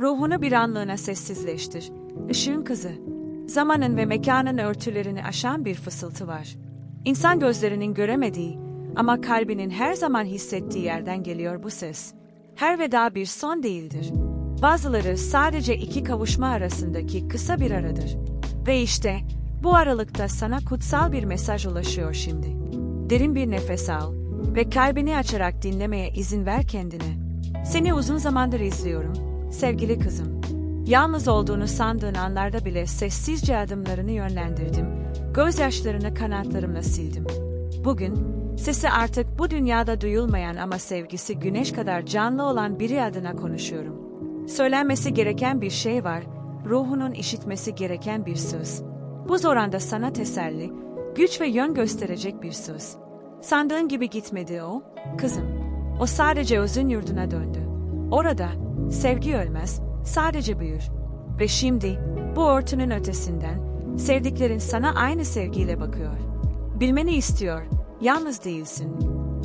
Ruhunu bir anlığına sessizleştir. Işığın kızı. Zamanın ve mekanın örtülerini aşan bir fısıltı var. İnsan gözlerinin göremediği ama kalbinin her zaman hissettiği yerden geliyor bu ses. Her veda bir son değildir. Bazıları sadece iki kavuşma arasındaki kısa bir aradır. Ve işte bu aralıkta sana kutsal bir mesaj ulaşıyor şimdi. Derin bir nefes al ve kalbini açarak dinlemeye izin ver kendine. Seni uzun zamandır izliyorum, sevgili kızım. Yalnız olduğunu sandığın anlarda bile sessizce adımlarını yönlendirdim. Gözyaşlarını kanatlarımla sildim. Bugün, sesi artık bu dünyada duyulmayan ama sevgisi güneş kadar canlı olan biri adına konuşuyorum. Söylenmesi gereken bir şey var, ruhunun işitmesi gereken bir söz. Bu zor anda sana teselli, güç ve yön gösterecek bir söz. Sandığın gibi gitmedi o, kızım. O sadece özün yurduna döndü. Orada sevgi ölmez, sadece büyür. Ve şimdi bu örtünün ötesinden sevdiklerin sana aynı sevgiyle bakıyor. Bilmeni istiyor, yalnız değilsin.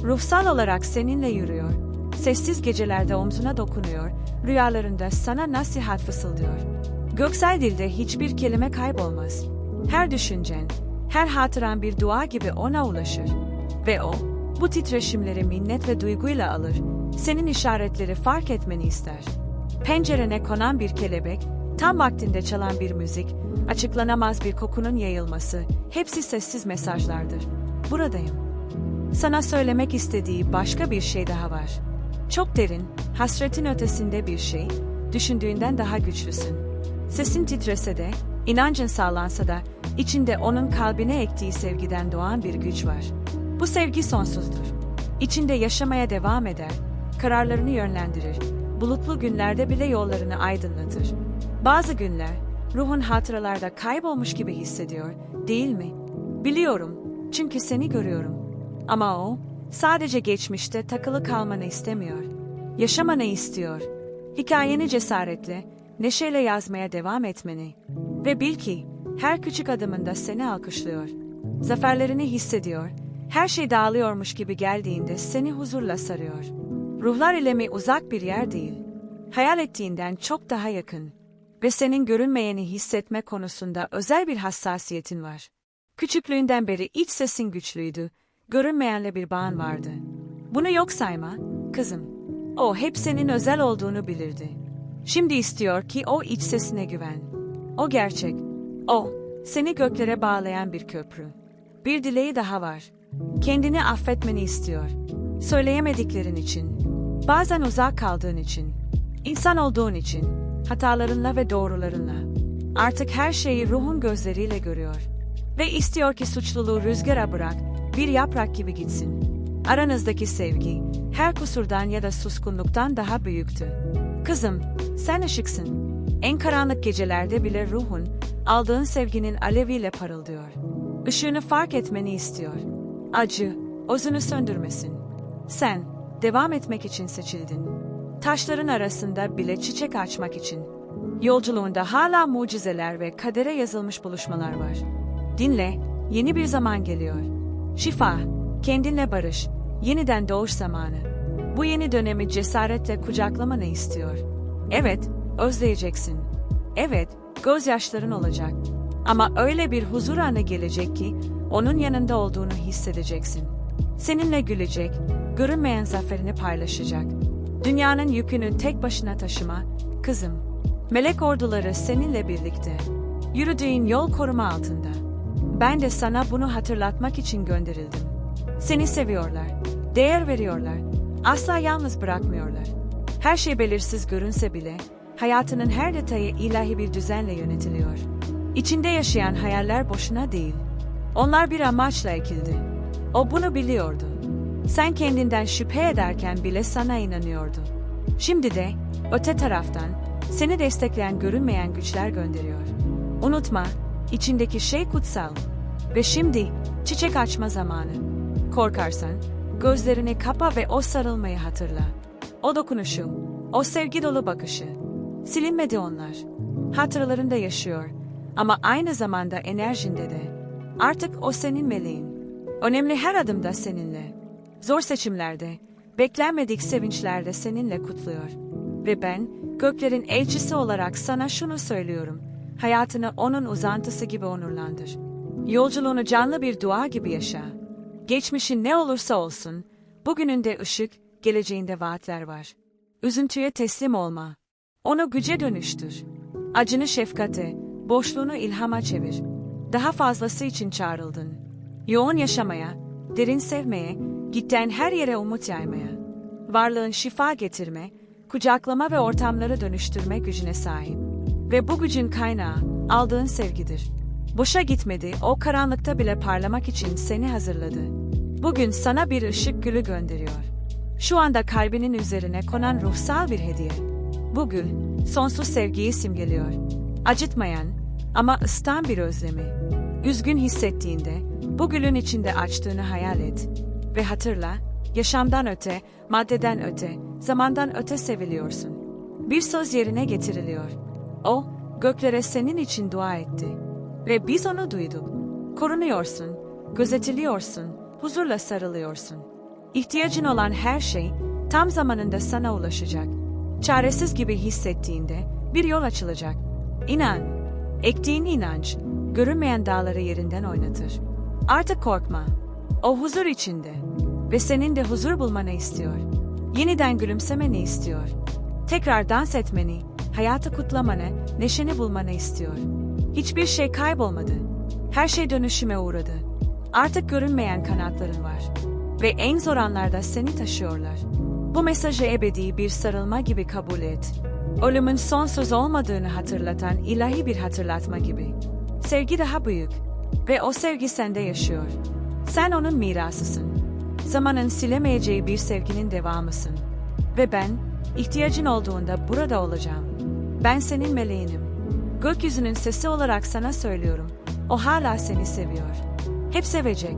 Ruhsal olarak seninle yürüyor. Sessiz gecelerde omzuna dokunuyor, rüyalarında sana nasihat fısıldıyor. Göksel dilde hiçbir kelime kaybolmaz. Her düşüncen, her hatıran bir dua gibi ona ulaşır. Ve o, bu titreşimleri minnet ve duyguyla alır, senin işaretleri fark etmeni ister. Pencerene konan bir kelebek, tam vaktinde çalan bir müzik, açıklanamaz bir kokunun yayılması, hepsi sessiz mesajlardır. Buradayım. Sana söylemek istediği başka bir şey daha var. Çok derin, hasretin ötesinde bir şey, düşündüğünden daha güçlüsün. Sesin titrese de, inancın sağlansa da, içinde onun kalbine ektiği sevgiden doğan bir güç var. Bu sevgi sonsuzdur. İçinde yaşamaya devam eder, kararlarını yönlendirir, bulutlu günlerde bile yollarını aydınlatır. Bazı günler, ruhun hatıralarda kaybolmuş gibi hissediyor, değil mi? Biliyorum, çünkü seni görüyorum. Ama o, sadece geçmişte takılı kalmanı istemiyor. Yaşamanı istiyor. Hikayeni cesaretle, neşeyle yazmaya devam etmeni. Ve bil ki, her küçük adımında seni alkışlıyor. Zaferlerini hissediyor. Her şey dağılıyormuş gibi geldiğinde seni huzurla sarıyor. Ruhlar ilemi uzak bir yer değil. Hayal ettiğinden çok daha yakın. Ve senin görünmeyeni hissetme konusunda özel bir hassasiyetin var. Küçüklüğünden beri iç sesin güçlüydü. Görünmeyenle bir bağın vardı. Bunu yok sayma, kızım. O hep senin özel olduğunu bilirdi. Şimdi istiyor ki o iç sesine güven. O gerçek. O, seni göklere bağlayan bir köprü. Bir dileği daha var. Kendini affetmeni istiyor. Söyleyemediklerin için. Bazen uzak kaldığın için. insan olduğun için. Hatalarınla ve doğrularınla. Artık her şeyi ruhun gözleriyle görüyor. Ve istiyor ki suçluluğu rüzgara bırak, bir yaprak gibi gitsin. Aranızdaki sevgi, her kusurdan ya da suskunluktan daha büyüktü. Kızım, sen ışıksın. En karanlık gecelerde bile ruhun, aldığın sevginin aleviyle parıldıyor. Işığını fark etmeni istiyor. Acı, ozunu söndürmesin. Sen, devam etmek için seçildin. Taşların arasında bile çiçek açmak için. Yolculuğunda hala mucizeler ve kadere yazılmış buluşmalar var. Dinle, yeni bir zaman geliyor. Şifa, kendinle barış, yeniden doğuş zamanı. Bu yeni dönemi cesaretle kucaklamanı istiyor. Evet, özleyeceksin. Evet, gözyaşların olacak. Ama öyle bir huzur anı gelecek ki, onun yanında olduğunu hissedeceksin. Seninle gülecek, görünmeyen zaferini paylaşacak. Dünyanın yükünü tek başına taşıma, kızım. Melek orduları seninle birlikte. Yürüdüğün yol koruma altında. Ben de sana bunu hatırlatmak için gönderildim. Seni seviyorlar, değer veriyorlar, asla yalnız bırakmıyorlar. Her şey belirsiz görünse bile, hayatının her detayı ilahi bir düzenle yönetiliyor. İçinde yaşayan hayaller boşuna değil. Onlar bir amaçla ekildi. O bunu biliyordu. Sen kendinden şüphe ederken bile sana inanıyordu. Şimdi de öte taraftan seni destekleyen görünmeyen güçler gönderiyor. Unutma, içindeki şey kutsal. Ve şimdi çiçek açma zamanı. Korkarsan gözlerini kapa ve o sarılmayı hatırla. O dokunuşu, o sevgi dolu bakışı. Silinmedi onlar. Hatıralarında yaşıyor ama aynı zamanda enerjinde de. Artık o senin meleğin. Önemli her adımda seninle. Zor seçimlerde, beklenmedik sevinçlerde seninle kutluyor. Ve ben göklerin elçisi olarak sana şunu söylüyorum. Hayatını onun uzantısı gibi onurlandır. Yolculuğunu canlı bir dua gibi yaşa. Geçmişin ne olursa olsun, bugününde ışık, geleceğinde vaatler var. Üzüntüye teslim olma. Onu güce dönüştür. Acını şefkate, boşluğunu ilhama çevir. Daha fazlası için çağrıldın. Yoğun yaşamaya, derin sevmeye, gitten her yere umut yaymaya. Varlığın şifa getirme, kucaklama ve ortamları dönüştürme gücüne sahip. Ve bu gücün kaynağı aldığın sevgidir. Boşa gitmedi, o karanlıkta bile parlamak için seni hazırladı. Bugün sana bir ışık gülü gönderiyor. Şu anda kalbinin üzerine konan ruhsal bir hediye. Bu gül, sonsuz sevgiyi simgeliyor. Acıtmayan ama ısıtan bir özlemi. Üzgün hissettiğinde, bu gülün içinde açtığını hayal et. Ve hatırla, yaşamdan öte, maddeden öte, zamandan öte seviliyorsun. Bir söz yerine getiriliyor. O, göklere senin için dua etti. Ve biz onu duyduk. Korunuyorsun, gözetiliyorsun, huzurla sarılıyorsun. İhtiyacın olan her şey tam zamanında sana ulaşacak. Çaresiz gibi hissettiğinde bir yol açılacak. İnan, ektiğin inanç, görünmeyen dağları yerinden oynatır. Artık korkma. O huzur içinde ve senin de huzur bulmanı istiyor. Yeniden gülümsemeni istiyor. Tekrar dans etmeni, hayatı kutlamanı, neşeni bulmanı istiyor. Hiçbir şey kaybolmadı. Her şey dönüşüme uğradı. Artık görünmeyen kanatların var. Ve en zor anlarda seni taşıyorlar. Bu mesajı ebedi bir sarılma gibi kabul et. Ölümün sonsuz olmadığını hatırlatan ilahi bir hatırlatma gibi. Sevgi daha büyük ve o sevgi sende yaşıyor. Sen onun mirasısın. Zamanın silemeyeceği bir sevginin devamısın. Ve ben, ihtiyacın olduğunda burada olacağım. Ben senin meleğinim. Gökyüzünün sesi olarak sana söylüyorum. O hala seni seviyor. Hep sevecek.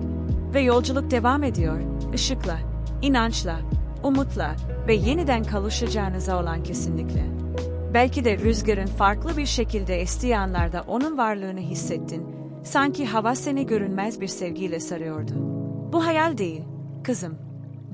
Ve yolculuk devam ediyor. Işıkla, inançla, umutla ve yeniden kavuşacağınıza olan kesinlikle. Belki de rüzgarın farklı bir şekilde estiği anlarda onun varlığını hissettin. Sanki hava seni görünmez bir sevgiyle sarıyordu. Bu hayal değil, kızım.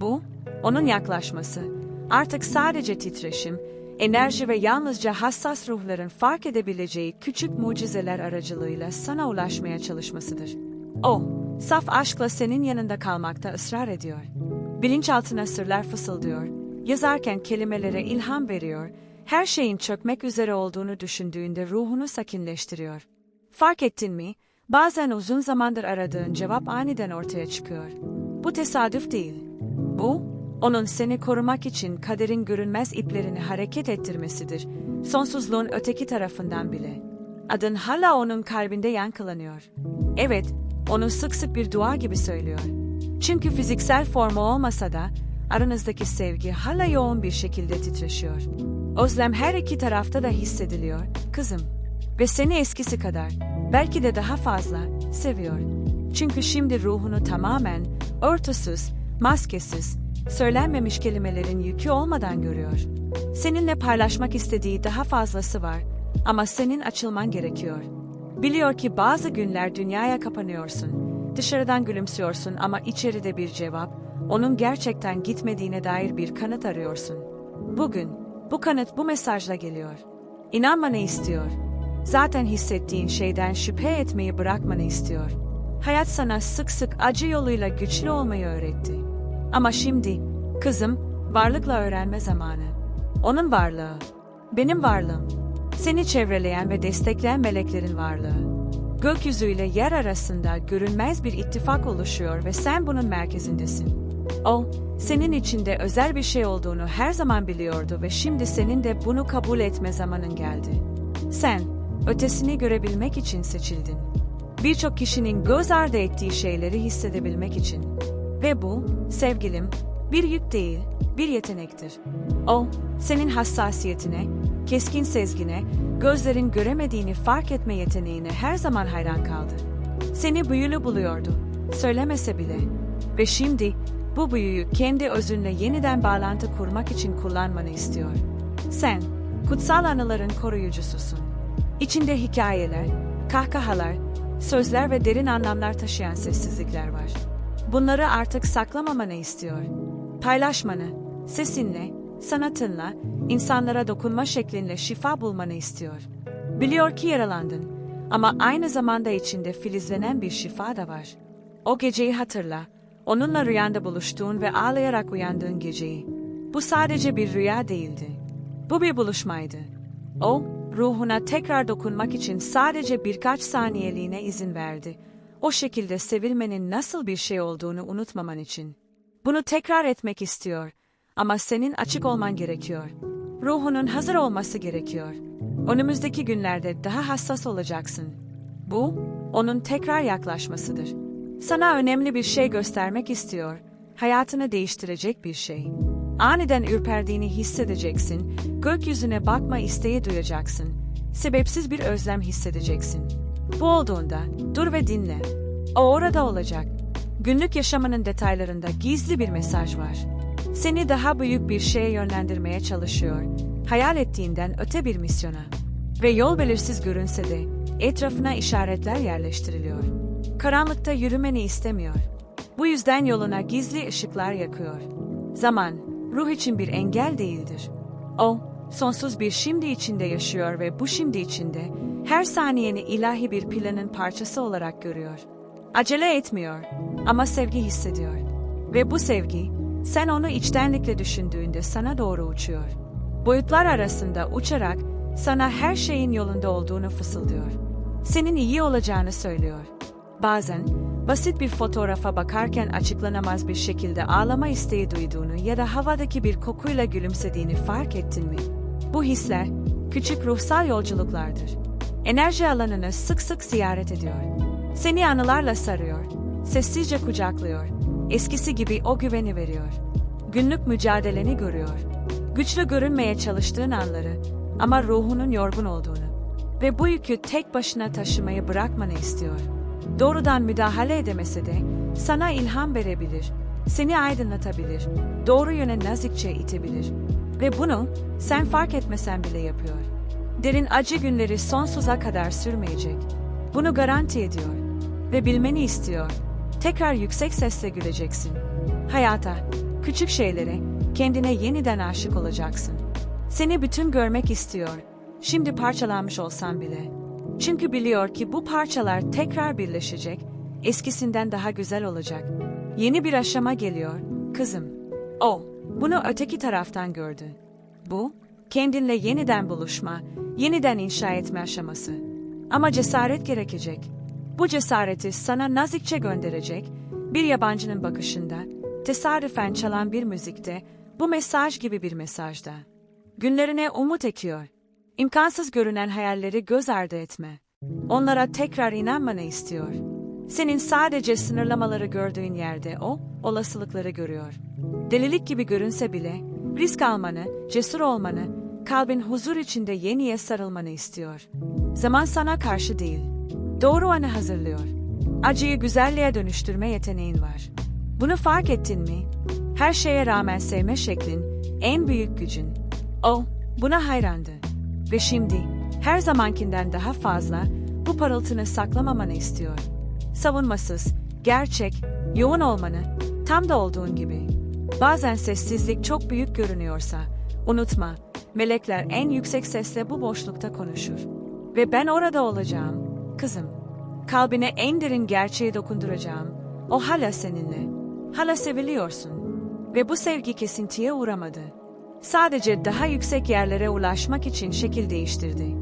Bu, onun yaklaşması. Artık sadece titreşim, enerji ve yalnızca hassas ruhların fark edebileceği küçük mucizeler aracılığıyla sana ulaşmaya çalışmasıdır. O, saf aşkla senin yanında kalmakta ısrar ediyor. Bilinçaltına sırlar fısıldıyor, yazarken kelimelere ilham veriyor, her şeyin çökmek üzere olduğunu düşündüğünde ruhunu sakinleştiriyor. Fark ettin mi? Bazen uzun zamandır aradığın cevap aniden ortaya çıkıyor. Bu tesadüf değil. Bu, onun seni korumak için kaderin görünmez iplerini hareket ettirmesidir. Sonsuzluğun öteki tarafından bile. Adın hala onun kalbinde yankılanıyor. Evet, onu sık sık bir dua gibi söylüyor. Çünkü fiziksel formu olmasa da aranızdaki sevgi hala yoğun bir şekilde titreşiyor. Özlem her iki tarafta da hissediliyor, kızım. Ve seni eskisi kadar, belki de daha fazla, seviyor. Çünkü şimdi ruhunu tamamen, örtüsüz, maskesiz, söylenmemiş kelimelerin yükü olmadan görüyor. Seninle paylaşmak istediği daha fazlası var ama senin açılman gerekiyor. Biliyor ki bazı günler dünyaya kapanıyorsun. Dışarıdan gülümsüyorsun ama içeride bir cevap, onun gerçekten gitmediğine dair bir kanıt arıyorsun. Bugün, bu kanıt bu mesajla geliyor. İnanmanı istiyor. Zaten hissettiğin şeyden şüphe etmeyi bırakmanı istiyor. Hayat sana sık sık acı yoluyla güçlü olmayı öğretti. Ama şimdi, kızım, varlıkla öğrenme zamanı. Onun varlığı, benim varlığım, seni çevreleyen ve destekleyen meleklerin varlığı. Gökyüzüyle yer arasında görünmez bir ittifak oluşuyor ve sen bunun merkezindesin. O, senin içinde özel bir şey olduğunu her zaman biliyordu ve şimdi senin de bunu kabul etme zamanın geldi. Sen, ötesini görebilmek için seçildin. Birçok kişinin göz ardı ettiği şeyleri hissedebilmek için. Ve bu, sevgilim, bir yük değil, bir yetenektir. O, senin hassasiyetine, keskin sezgine, gözlerin göremediğini fark etme yeteneğine her zaman hayran kaldı. Seni büyülü buluyordu, söylemese bile. Ve şimdi, bu büyüyü kendi özünle yeniden bağlantı kurmak için kullanmanı istiyor. Sen, kutsal anıların koruyucususun. İçinde hikayeler, kahkahalar, sözler ve derin anlamlar taşıyan sessizlikler var. Bunları artık saklamamanı istiyor. Paylaşmanı, sesinle, sanatınla, insanlara dokunma şeklinle şifa bulmanı istiyor. Biliyor ki yaralandın ama aynı zamanda içinde filizlenen bir şifa da var. O geceyi hatırla, onunla rüyanda buluştuğun ve ağlayarak uyandığın geceyi. Bu sadece bir rüya değildi. Bu bir buluşmaydı. O, ruhuna tekrar dokunmak için sadece birkaç saniyeliğine izin verdi. O şekilde sevilmenin nasıl bir şey olduğunu unutmaman için. Bunu tekrar etmek istiyor ama senin açık olman gerekiyor. Ruhunun hazır olması gerekiyor. Önümüzdeki günlerde daha hassas olacaksın. Bu, onun tekrar yaklaşmasıdır. Sana önemli bir şey göstermek istiyor. Hayatını değiştirecek bir şey. Aniden ürperdiğini hissedeceksin. Gökyüzüne bakma isteği duyacaksın. Sebepsiz bir özlem hissedeceksin. Bu olduğunda dur ve dinle. O orada olacak. Günlük yaşamının detaylarında gizli bir mesaj var. Seni daha büyük bir şeye yönlendirmeye çalışıyor. Hayal ettiğinden öte bir misyona. Ve yol belirsiz görünse de etrafına işaretler yerleştiriliyor. Karanlıkta yürümeni istemiyor. Bu yüzden yoluna gizli ışıklar yakıyor. Zaman, ruh için bir engel değildir. O, sonsuz bir şimdi içinde yaşıyor ve bu şimdi içinde her saniyeni ilahi bir planın parçası olarak görüyor. Acele etmiyor ama sevgi hissediyor. Ve bu sevgi, sen onu içtenlikle düşündüğünde sana doğru uçuyor. Boyutlar arasında uçarak sana her şeyin yolunda olduğunu fısıldıyor. Senin iyi olacağını söylüyor. Bazen basit bir fotoğrafa bakarken açıklanamaz bir şekilde ağlama isteği duyduğunu ya da havadaki bir kokuyla gülümsediğini fark ettin mi? Bu hisler küçük ruhsal yolculuklardır. Enerji alanını sık sık ziyaret ediyor. Seni anılarla sarıyor, sessizce kucaklıyor, eskisi gibi o güveni veriyor. Günlük mücadeleni görüyor. Güçlü görünmeye çalıştığın anları ama ruhunun yorgun olduğunu ve bu yükü tek başına taşımayı bırakmanı istiyor. Doğrudan müdahale edemese de sana ilham verebilir, seni aydınlatabilir, doğru yöne nazikçe itebilir ve bunu sen fark etmesen bile yapıyor. Derin acı günleri sonsuza kadar sürmeyecek. Bunu garanti ediyor ve bilmeni istiyor. Tekrar yüksek sesle güleceksin. Hayata, küçük şeylere, kendine yeniden aşık olacaksın. Seni bütün görmek istiyor. Şimdi parçalanmış olsan bile. Çünkü biliyor ki bu parçalar tekrar birleşecek, eskisinden daha güzel olacak. Yeni bir aşama geliyor, kızım. O, bunu öteki taraftan gördü. Bu, kendinle yeniden buluşma, yeniden inşa etme aşaması. Ama cesaret gerekecek. Bu cesareti sana nazikçe gönderecek, bir yabancının bakışında, tesadüfen çalan bir müzikte, bu mesaj gibi bir mesajda. Günlerine umut ekiyor. İmkansız görünen hayalleri göz ardı etme. Onlara tekrar inanmanı istiyor. Senin sadece sınırlamaları gördüğün yerde o, olasılıkları görüyor. Delilik gibi görünse bile, risk almanı, cesur olmanı, kalbin huzur içinde yeniye sarılmanı istiyor. Zaman sana karşı değil, doğru anı hazırlıyor. Acıyı güzelliğe dönüştürme yeteneğin var. Bunu fark ettin mi? Her şeye rağmen sevme şeklin, en büyük gücün. O, buna hayrandı. Ve şimdi, her zamankinden daha fazla, bu parıltını saklamamanı istiyor. Savunmasız, gerçek, yoğun olmanı, tam da olduğun gibi. Bazen sessizlik çok büyük görünüyorsa, unutma, melekler en yüksek sesle bu boşlukta konuşur. Ve ben orada olacağım, kızım. Kalbine en derin gerçeği dokunduracağım. O hala seninle. Hala seviliyorsun. Ve bu sevgi kesintiye uğramadı. Sadece daha yüksek yerlere ulaşmak için şekil değiştirdi.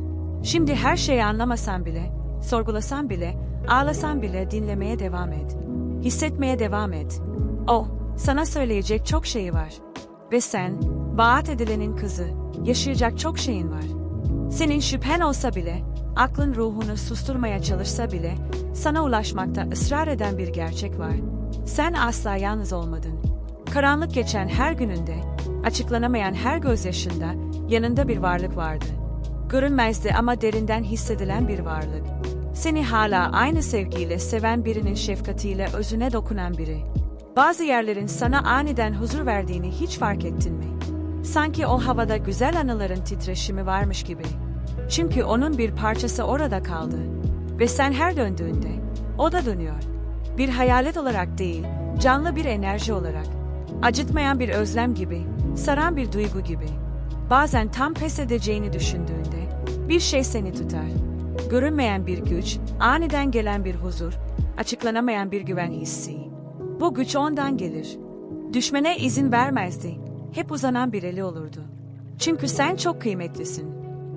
Şimdi her şeyi anlamasan bile, sorgulasan bile, ağlasan bile dinlemeye devam et. Hissetmeye devam et. O, sana söyleyecek çok şeyi var. Ve sen, vaat edilenin kızı, yaşayacak çok şeyin var. Senin şüphen olsa bile, aklın ruhunu susturmaya çalışsa bile, sana ulaşmakta ısrar eden bir gerçek var. Sen asla yalnız olmadın. Karanlık geçen her gününde, açıklanamayan her gözyaşında yanında bir varlık vardı. Görünmezdi ama derinden hissedilen bir varlık. Seni hala aynı sevgiyle seven birinin şefkatiyle özüne dokunan biri. Bazı yerlerin sana aniden huzur verdiğini hiç fark ettin mi? Sanki o havada güzel anıların titreşimi varmış gibi. Çünkü onun bir parçası orada kaldı. Ve sen her döndüğünde, o da dönüyor. Bir hayalet olarak değil, canlı bir enerji olarak. Acıtmayan bir özlem gibi, Saran bir duygu gibi. Bazen tam pes edeceğini düşündüğünde bir şey seni tutar. Görünmeyen bir güç, aniden gelen bir huzur, açıklanamayan bir güven hissi. Bu güç ondan gelir. Düşmene izin vermezdi. Hep uzanan bir eli olurdu. Çünkü sen çok kıymetlisin.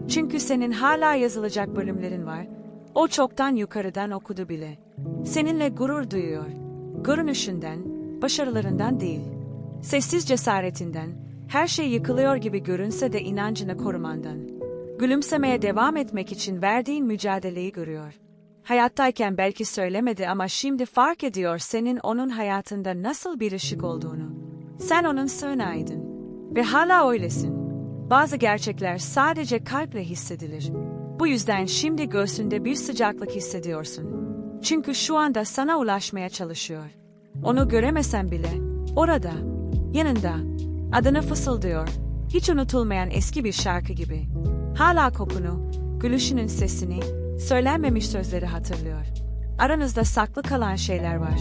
Çünkü senin hala yazılacak bölümlerin var. O çoktan yukarıdan okudu bile. Seninle gurur duyuyor. Görünüşünden, başarılarından değil. Sessiz cesaretinden, her şey yıkılıyor gibi görünse de inancını korumandan. Gülümsemeye devam etmek için verdiğin mücadeleyi görüyor. Hayattayken belki söylemedi ama şimdi fark ediyor senin onun hayatında nasıl bir ışık olduğunu. Sen onun sığınağıydın. Ve hala öylesin. Bazı gerçekler sadece kalple hissedilir. Bu yüzden şimdi göğsünde bir sıcaklık hissediyorsun. Çünkü şu anda sana ulaşmaya çalışıyor. Onu göremesen bile, orada, yanında, adını fısıldıyor. Hiç unutulmayan eski bir şarkı gibi. Hala kokunu, gülüşünün sesini, söylenmemiş sözleri hatırlıyor. Aranızda saklı kalan şeyler var.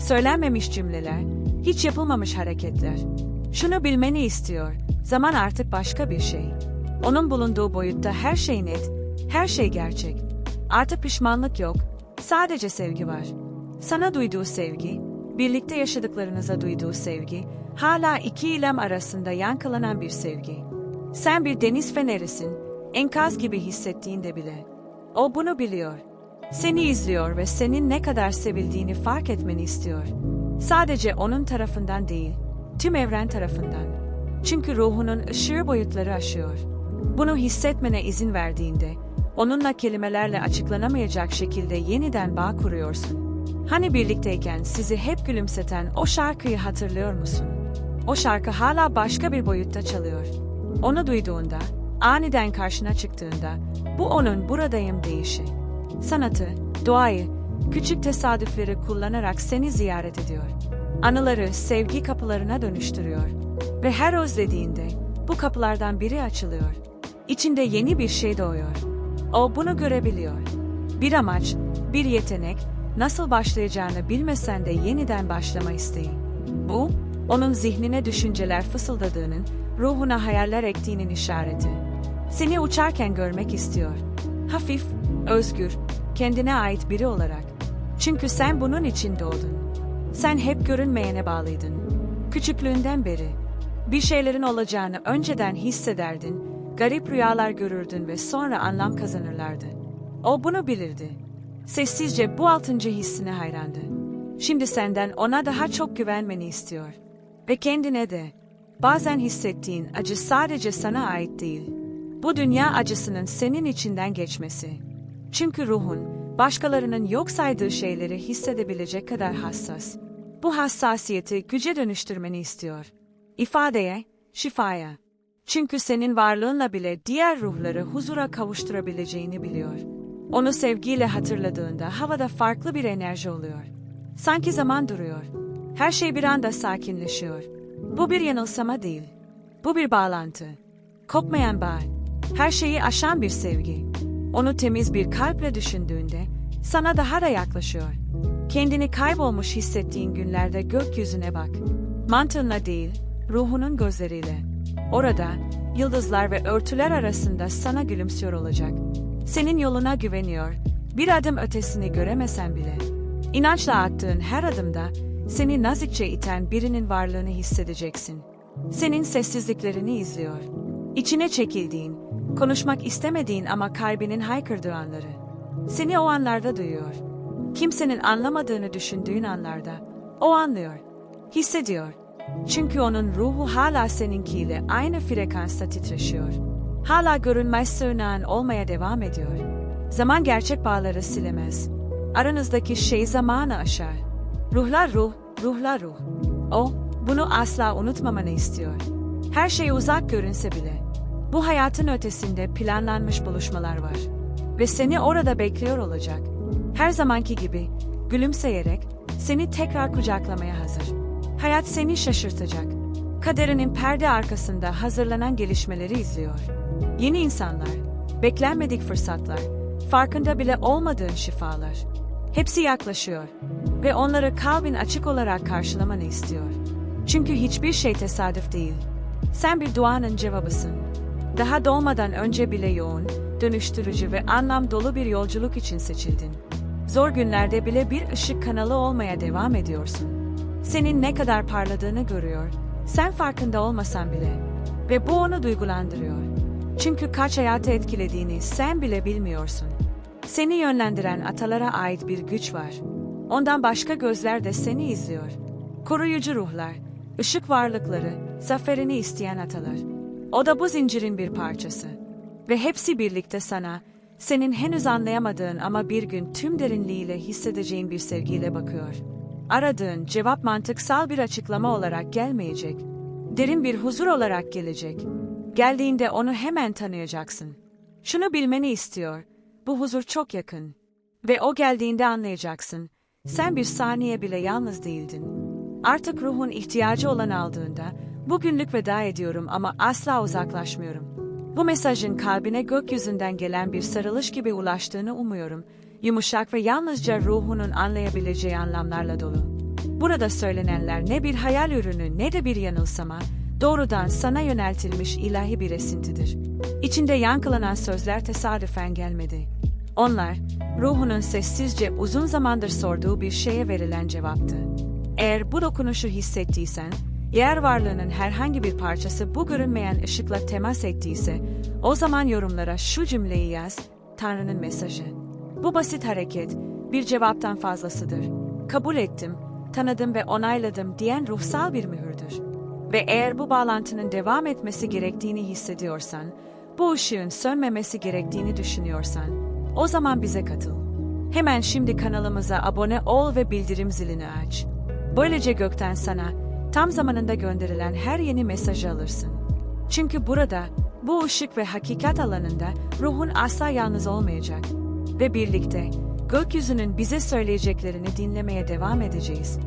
Söylenmemiş cümleler, hiç yapılmamış hareketler. Şunu bilmeni istiyor. Zaman artık başka bir şey. Onun bulunduğu boyutta her şey net, her şey gerçek. Artık pişmanlık yok, sadece sevgi var. Sana duyduğu sevgi, birlikte yaşadıklarınıza duyduğu sevgi, hala iki ilem arasında yankılanan bir sevgi. Sen bir deniz fenerisin, enkaz gibi hissettiğinde bile. O bunu biliyor. Seni izliyor ve senin ne kadar sevildiğini fark etmeni istiyor. Sadece onun tarafından değil, tüm evren tarafından. Çünkü ruhunun ışığı boyutları aşıyor. Bunu hissetmene izin verdiğinde, onunla kelimelerle açıklanamayacak şekilde yeniden bağ kuruyorsun. Hani birlikteyken sizi hep gülümseten o şarkıyı hatırlıyor musun? O şarkı hala başka bir boyutta çalıyor. Onu duyduğunda, aniden karşına çıktığında, bu onun buradayım deyişi. Sanatı, doğayı, küçük tesadüfleri kullanarak seni ziyaret ediyor. Anıları sevgi kapılarına dönüştürüyor. Ve her özlediğinde bu kapılardan biri açılıyor. İçinde yeni bir şey doğuyor. O bunu görebiliyor. Bir amaç, bir yetenek, nasıl başlayacağını bilmesen de yeniden başlama isteği. Bu, onun zihnine düşünceler fısıldadığının, ruhuna hayaller ektiğinin işareti. Seni uçarken görmek istiyor. Hafif, özgür, kendine ait biri olarak. Çünkü sen bunun için doğdun. Sen hep görünmeyene bağlıydın. Küçüklüğünden beri. Bir şeylerin olacağını önceden hissederdin, garip rüyalar görürdün ve sonra anlam kazanırlardı. O bunu bilirdi. Sessizce bu altıncı hissine hayrandı. Şimdi senden ona daha çok güvenmeni istiyor. Ve kendine de. Bazen hissettiğin acı sadece sana ait değil. Bu dünya acısının senin içinden geçmesi. Çünkü ruhun, başkalarının yok saydığı şeyleri hissedebilecek kadar hassas. Bu hassasiyeti güce dönüştürmeni istiyor. İfadeye, şifaya. Çünkü senin varlığınla bile diğer ruhları huzura kavuşturabileceğini biliyor. Onu sevgiyle hatırladığında havada farklı bir enerji oluyor. Sanki zaman duruyor. Her şey bir anda sakinleşiyor. Bu bir yanılsama değil. Bu bir bağlantı. Kopmayan bağ. Her şeyi aşan bir sevgi. Onu temiz bir kalple düşündüğünde sana daha da yaklaşıyor. Kendini kaybolmuş hissettiğin günlerde gökyüzüne bak. Mantığınla değil, ruhunun gözleriyle. Orada, yıldızlar ve örtüler arasında sana gülümsüyor olacak. Senin yoluna güveniyor, bir adım ötesini göremesen bile. İnançla attığın her adımda, seni nazikçe iten birinin varlığını hissedeceksin. Senin sessizliklerini izliyor. İçine çekildiğin, konuşmak istemediğin ama kalbinin haykırdığı anları. Seni o anlarda duyuyor. Kimsenin anlamadığını düşündüğün anlarda, o anlıyor, hissediyor. Çünkü onun ruhu hala seninkiyle aynı frekansta titreşiyor. Hala görünmez sığınağın olmaya devam ediyor. Zaman gerçek bağları silemez. Aranızdaki şey zamanı aşar. Ruhlar ruh, ruhlar ruh. O, bunu asla unutmamanı istiyor. Her şey uzak görünse bile. Bu hayatın ötesinde planlanmış buluşmalar var. Ve seni orada bekliyor olacak. Her zamanki gibi, gülümseyerek, seni tekrar kucaklamaya hazır. Hayat seni şaşırtacak. Kaderinin perde arkasında hazırlanan gelişmeleri izliyor. Yeni insanlar, beklenmedik fırsatlar, farkında bile olmadığın şifalar. Hepsi yaklaşıyor ve onları kalbin açık olarak karşılamanı istiyor. Çünkü hiçbir şey tesadüf değil. Sen bir duanın cevabısın. Daha doğmadan önce bile yoğun, dönüştürücü ve anlam dolu bir yolculuk için seçildin. Zor günlerde bile bir ışık kanalı olmaya devam ediyorsun. Senin ne kadar parladığını görüyor, sen farkında olmasan bile. Ve bu onu duygulandırıyor. Çünkü kaç hayatı etkilediğini sen bile bilmiyorsun. Seni yönlendiren atalara ait bir güç var. Ondan başka gözler de seni izliyor. Koruyucu ruhlar, ışık varlıkları, zaferini isteyen atalar. O da bu zincirin bir parçası. Ve hepsi birlikte sana, senin henüz anlayamadığın ama bir gün tüm derinliğiyle hissedeceğin bir sevgiyle bakıyor. Aradığın cevap mantıksal bir açıklama olarak gelmeyecek. Derin bir huzur olarak gelecek. Geldiğinde onu hemen tanıyacaksın. Şunu bilmeni istiyor. Bu huzur çok yakın. Ve o geldiğinde anlayacaksın. Sen bir saniye bile yalnız değildin. Artık ruhun ihtiyacı olan aldığında, bugünlük veda ediyorum ama asla uzaklaşmıyorum. Bu mesajın kalbine gökyüzünden gelen bir sarılış gibi ulaştığını umuyorum. Yumuşak ve yalnızca ruhunun anlayabileceği anlamlarla dolu. Burada söylenenler ne bir hayal ürünü ne de bir yanılsama, doğrudan sana yöneltilmiş ilahi bir esintidir. İçinde yankılanan sözler tesadüfen gelmedi. Onlar, ruhunun sessizce uzun zamandır sorduğu bir şeye verilen cevaptı. Eğer bu dokunuşu hissettiysen, yer varlığının herhangi bir parçası bu görünmeyen ışıkla temas ettiyse, o zaman yorumlara şu cümleyi yaz, Tanrı'nın mesajı. Bu basit hareket, bir cevaptan fazlasıdır. Kabul ettim, tanıdım ve onayladım diyen ruhsal bir mühürdür. Ve eğer bu bağlantının devam etmesi gerektiğini hissediyorsan, bu ışığın sönmemesi gerektiğini düşünüyorsan, o zaman bize katıl. Hemen şimdi kanalımıza abone ol ve bildirim zilini aç. Böylece gökten sana tam zamanında gönderilen her yeni mesajı alırsın. Çünkü burada, bu ışık ve hakikat alanında ruhun asla yalnız olmayacak. Ve birlikte gökyüzünün bize söyleyeceklerini dinlemeye devam edeceğiz.